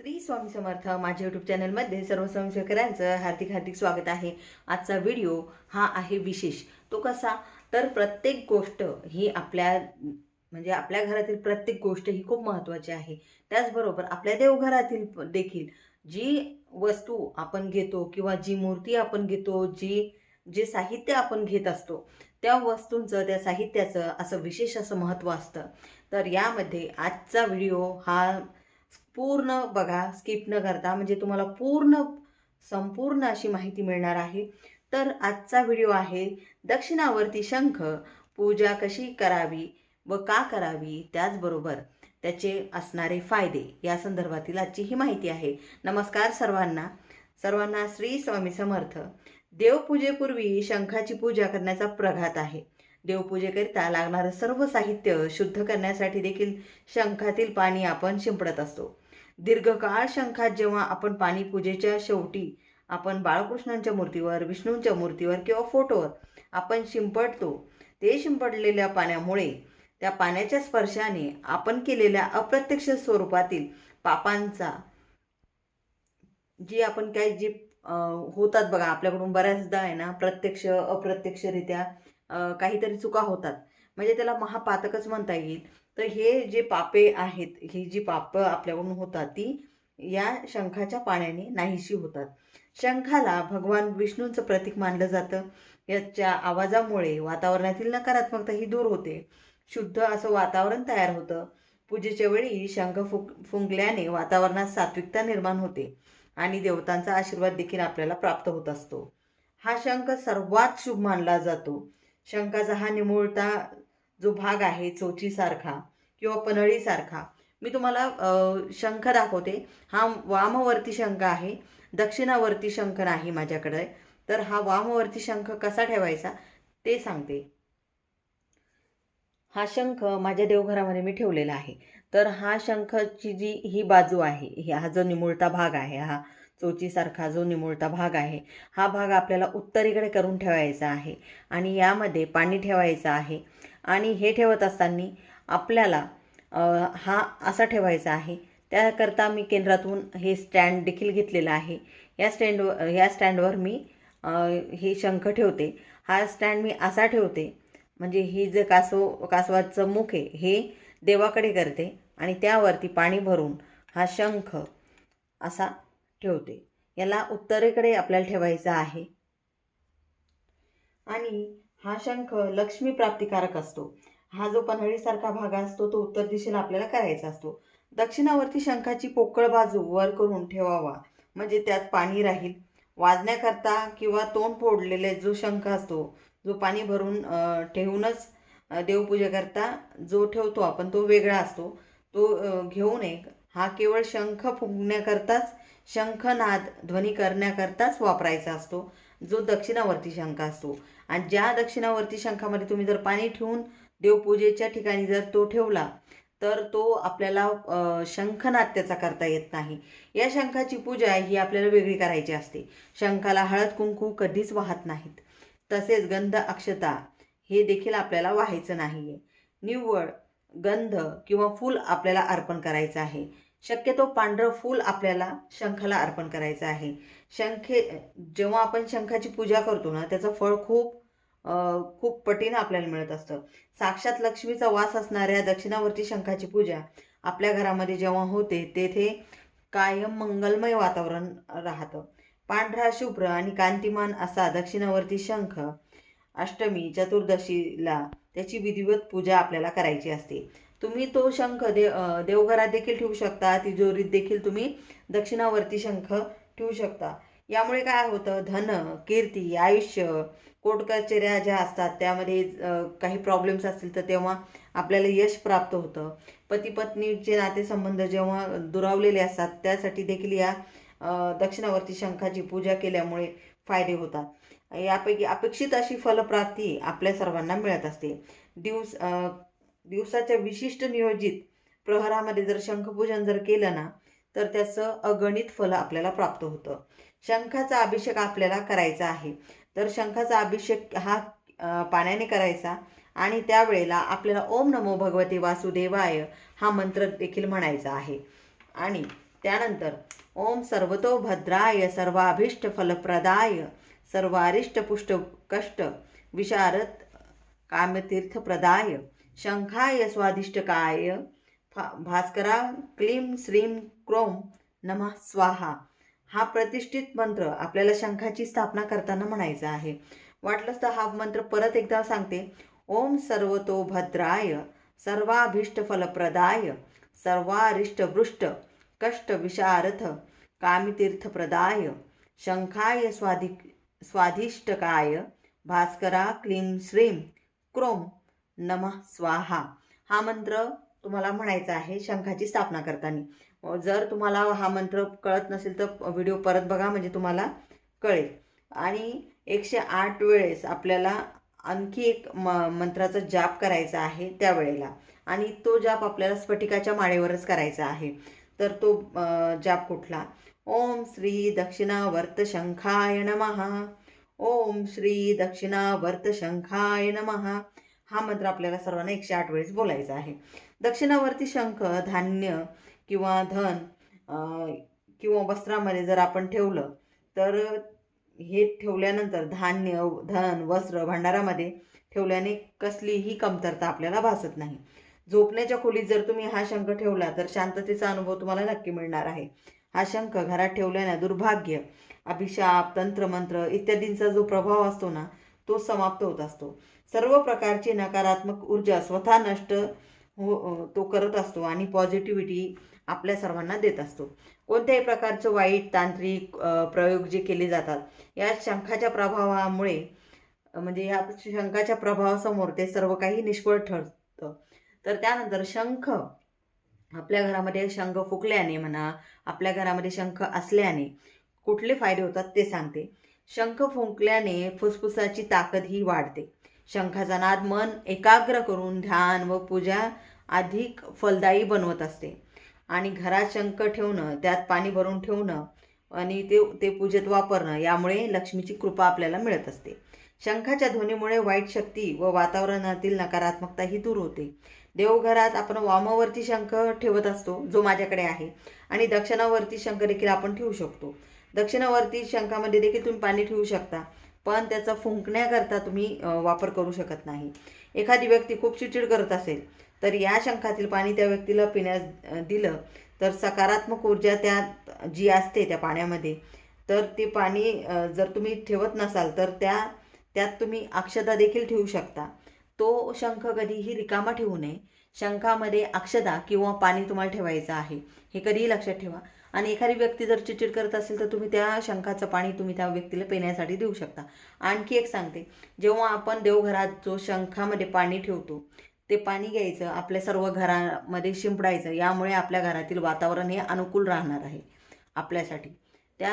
श्री स्वामी समर्थ माझ्या यूट्यूब चॅनलमध्ये सर्व संशयकरांचं हार्दिक हार्दिक स्वागत आहे. आजचा व्हिडिओ हा आहे विशेष. तो कसा? तर प्रत्येक गोष्ट ही आपल्या म्हणजे आपल्या घरातील प्रत्येक गोष्ट ही खूप महत्त्वाची आहे. त्याचबरोबर आपल्या देवघरातील देखील जी वस्तू आपण घेतो किंवा जी मूर्ती आपण घेतो जी जे साहित्य आपण घेत असतो त्या वस्तूंचं त्या साहित्याचं असं विशेष असं महत्त्व असतं. तर यामध्ये आजचा व्हिडिओ हा पूर्ण बघा स्किप न करता म्हणजे तुम्हाला पूर्ण संपूर्ण अशी माहिती मिळणार आहे. तर आजचा व्हिडिओ आहे दक्षिणावर्ती शंख पूजा कशी करावी व का करावी त्याचबरोबर त्याचे असणारे फायदे या संदर्भातील आजची ही माहिती आहे. नमस्कार सर्वांना. सर्वांना श्री स्वामी समर्थ. देवपूजेपूर्वी शंखाची पूजा करण्याचा प्रघात आहे. देवपूजेकरिता लागणारं सर्व साहित्य शुद्ध करण्यासाठी देखील शंखातील पाणी आपण शिंपडत असतो. दीर्घकाळ शंखात जेव्हा आपण पाणी पूजेच्या शेवटी आपण बाळकृष्णांच्या मूर्तीवर विष्णूंच्या मूर्तीवर किंवा फोटोवर आपण शिंपडतो ते शिंपडलेल्या पाण्यामुळे त्या पाण्याच्या स्पर्शाने आपण केलेल्या अप्रत्यक्ष स्वरूपातील पापांचा जी आपण काय जी होतात बघा आपल्याकडून बऱ्याचदा आहे ना प्रत्यक्ष अप्रत्यक्षरित्या काहीतरी चुका होतात. म्हणजे त्याला महापातकच म्हणता येईल. तर हे जे पापे आहेत ही जी पापं आपल्याकडून होतात ती या शंखाच्या पाण्याने नाहीशी होतात. शंखाला भगवान विष्णूंचं प्रतीक मानलं जातं. याच्या आवाजामुळे वातावरणातील नकारात्मकता ही दूर होते. शुद्ध असं वातावरण तयार होतं. पूजेच्या वेळी शंख फुक फुंकल्याने वातावरणात सात्विकता निर्माण होते आणि देवतांचा आशीर्वाद देखील आपल्याला प्राप्त होत असतो. हा शंख सर्वात शुभ मानला जातो. शंखाचा हा निमुळता जो भाग आहे चोचीसारखा किंवा पनळीसारखा मी तुम्हाला शंख दाखवते. हा वामवर्ती शंख आहे दक्षिणावर्ती शंख नाही माझ्याकडे. तर हा वामवर्ती शंख कसा ठेवायचा ते सांगते. हा शंख माझ्या देवघरामध्ये मी ठेवलेला आहे. तर हा शंखची जी ही बाजू आहे हा जो निमुळता भाग आहे हा चोचीसारखा जो निमुळता भाग आहे हा भाग आपल्याला उत्तरेकडे करून ठेवायचा आहे आणि यामध्ये पाणी ठेवायचं आहे. आणि हे ठेवत असताना आपल्याला हा असा ठेवायचा आहे. त्याकरता मी केंद्रातून हे स्टँड देखील घेतलेलं आहे. या स्टँडवर या स्टँडवर मी हे शंख ठेवते. हा स्टँड मी असा ठेवते. म्हणजे ही जे कासव कासवाचं मुख आहे हे देवाकडे करते आणि त्यावरती पाणी भरून हा शंख असा ठेवते. याला उत्तरेकडे आपल्याला ठेवायचा आहे. आणि हा शंख लक्ष्मी प्राप्तिकारक असतो. हा जो पन्हाळीसारखा भाग असतो तो उत्तर दिशेला आपल्याला करायचा असतो. दक्षिणावर्ती शंखाची पोकळ बाजू वर करून ठेवावा. म्हणजे त्यात पाणी राहील. वाजण्याकरता किंवा तोंड फोडलेले जो शंख असतो जो पाणी भरून ठेवूनच देवपूजेकरता जो ठेवतो आपण तो वेगळा असतो. तो घेऊन घेऊ नये. हा केवळ शंख फुंकण्याकरताच शंखनाद ध्वनी करण्याकरताच वापरायचा असतो. जो दक्षिणावर्ती शंख असतो. आणि ज्या दक्षिणावरती शंखामध्ये तुम्ही जर पाणी ठेवून देवपूजेच्या ठिकाणी जर तो ठेवला तर तो आपल्याला अ, शंखनाद त्याचा करता येत नाही. या शंखाची पूजा ही आपल्याला वेगळी करायची असते. शंखाला हळद कुंकू कधीच वाहत नाहीत. तसेच गंध अक्षता हे देखील आपल्याला व्हायचं नाही आहे निव्वळ गंध किंवा फूल आपल्याला अर्पण करायचं आहे. शक्यतो पांढरं फूल आपल्याला शंखाला अर्पण करायचं आहे. शंखे जेव्हा आपण शंखाची पूजा करतो ना त्याचं फळ खूप खूप पटीनं आपल्याला मिळत असतं. साक्षात लक्ष्मीचा वास असणाऱ्या दक्षिणावर्ती शंखाची पूजा आपल्या घरामध्ये जेव्हा होते तेथे कायम मंगलमय वातावरण राहतं. पांढरा शुभ्र आणि कांतिमान असा दक्षिणावर्ती शंख अष्टमी चतुर्दशीला त्याची विधिवत पूजा आपल्याला करायची असते. तुम्ही तो शंख दे देवघरात देखील ठेवू शकता. तिजोरीत देखील तुम्ही दक्षिणावर्ती शंख ठेवू शकता. यामुळे काय होतं? धन कीर्ती आयुष्य कोटकचेऱ्या ज्या असतात त्यामध्ये काही प्रॉब्लेम्स असतील तर तेव्हा आपल्याला यश प्राप्त होतं. पती पत्नीचे नातेसंबंध जेव्हा दुरावलेले असतात त्यासाठी देखील या दक्षिणावर्ती शंखाची पूजा केल्यामुळे फायदे होतात. यापैकी अपेक्षित अशी फलप्राप्ती आपल्या सर्वांना मिळत असते. दिवस दिवसाच्या विशिष्ट नियोजित प्रहरामध्ये जर शंखपूजन जर केलं ना तर त्याचं अगणित फल आपल्याला प्राप्त होतं. शंखाचा अभिषेक आपल्याला करायचा आहे. तर शंखाचा अभिषेक हा पाण्याने करायचा आणि त्यावेळेला आपल्याला ओम नमो भगवते वासुदेवाय हा मंत्र देखील म्हणायचा आहे. आणि त्यानंतर ओम सर्वतो भद्राय सर्वाभीष्ट फलप्रदाय सर्वारिष्ट पुष्ट कष्ट विशारद कामतीर्थप्रदाय शंखाय स्वादिष्टकाय भास्करा क्लीं श्रीं क्रोम नमः स्वाहा. हा प्रतिष्ठित मंत्र आपल्याला शंखाची स्थापना करताना म्हणायचा आहे. वाटलंच तर हा मंत्र परत एकदा सांगते. ओम सर्वतो भद्राय सर्वाभीष्ट फलप्रदाय सर्वारिष्टवृष्ट कष्ट विशारथ कामितीर्थप्रदाय शंखाय स्वाधि स्वाधिष्टकाय भास्करा क्लीं श्रीं क्रोम नमः स्वाहा. हा मंत्र तुम्हाला म्हणायचा आहे शंखाची स्थापना करताना. जर तुम्हाला हा मंत्र कळत नसेल तर व्हिडिओ परत बघा म्हणजे तुम्हाला कळेल. आणि एकशे आठ वेळेस आपल्याला आणखी एक म मंत्राचा जाप करायचा आहे त्यावेळेला आणि तो जाप आपल्याला स्फटिकाच्या माळेवरच करायचा आहे. तर तो जाप कुठला? ओम श्री दक्षिणावर्त शंखाय नमहा ओम श्री दक्षिणावर्त शंखाय नमहा हा मंत्र आपल्याला सर्वांना एकशे आठ वेळेस बोलायचा आहे. दक्षिणावर्ती शंख धान्य किंवा धन किंवा वस्त्रामध्ये जर आपण ठेवलं तर हे ठेवल्यानंतर धान्य धन वस्त्र भांडारामध्ये ठेवल्याने कसलीही कमतरता आपल्याला भासत नाही. झोपण्याच्या खोलीत जर तुम्ही हा शंख ठेवला तर शांततेचा अनुभव तुम्हाला नक्की मिळणार आहे. हा शंख घरात ठेवल्याने दुर्भाग्य अभिशाप तंत्रमंत्र इत्यादींचा जो प्रभाव असतो ना तो समाप्त होत असतो. सर्व प्रकारची नकारात्मक ऊर्जा स्वतः नष्ट हो तो करत असतो आणि पॉझिटिव्हिटी आपल्या सर्वांना देत असतो. कोणत्याही प्रकारचं वाईट तांत्रिक प्रयोग जे केले जातात या शंखाच्या प्रभावामुळे म्हणजे या शंखाच्या प्रभावासमोर ते सर्व काही निष्फळ ठरतं. तर त्यानंतर शंख आपल्या घरामध्ये शंख फुकल्याने म्हणा आपल्या घरामध्ये शंख असल्याने कुठले फायदे होतात ते सांगते. शंख फुंकल्याने फुफ्फुसाची ताकद ही वाढते. शंखाचा नाद मन एकाग्र करून ध्यान व पूजा अधिक फलदायी बनवत असते. आणि घरात शंख ठेवणं त्यात पाणी भरून ठेवणं आणि ते ते पूजेत वापरणं यामुळे लक्ष्मीची कृपा आपल्याला मिळत असते. शंखाच्या ध्वनीमुळे वाईट शक्ती व वातावरणातील नकारात्मकता ही दूर होते. देवघरात आपण वामावरती शंख ठेवत असतो जो माझ्याकडे आहे. आणि दक्षिणावरती शंख देखील आपण ठेवू शकतो. दक्षिणावरती शंखामध्ये देखील तुम्ही पाणी ठेवू शकता पण त्याचा फुंकण्याकरता तुम्ही वापर करू शकत नाही. एखादी व्यक्ती खूप चिडचिड करत असेल तर या शंखातील पाणी त्या व्यक्तीला पिण्यास दिलं. तर सकारात्मक ऊर्जा त्यात जी असते त्या पाण्यामध्ये तर ते पाणी जर तुम्ही ठेवत नसाल तर त्या त्यात तुम्ही अक्षता देखील ठेवू शकता. तो शंख कधीही रिकामा ठेवू नये. शंखामध्ये अक्षता किंवा पाणी तुम्हाला ठेवायचं आहे हे कधीही लक्षात ठेवा. आणि एखादी व्यक्ती जर चिडचिड करत असेल तर तुम्ही त्या शंखाचं पाणी तुम्ही त्या व्यक्तीला पिण्यासाठी देऊ शकता. आणखी एक सांगते जेव्हा आपण देवघरात जो शंखामध्ये पाणी ठेवतो ते पाणी घ्यायचं आपल्या सर्व घरामध्ये शिंपडायचं यामुळे आपल्या घरातील वातावरण हे अनुकूल राहणार आहे आपल्यासाठी. त्या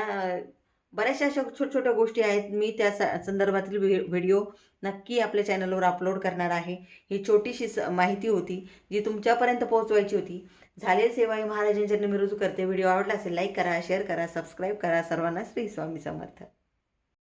बऱ्याचशा अशा छोट्या छोट्या गोष्टी आहेत. मी त्या स- संदर्भातील व्हि व्हिडिओ नक्की आपल्या चॅनलवर अपलोड करणार आहे. ही छोटीशी स माहिती होती जी तुमच्यापर्यंत पोहोचवायची होती. झालेली सेवा ही महाराजांच्या मी रुजू करते. व्हिडिओ आवडला असेल लाईक करा शेअर करा सबस्क्राईब करा. सर्वांना श्री स्वामी समर्थ.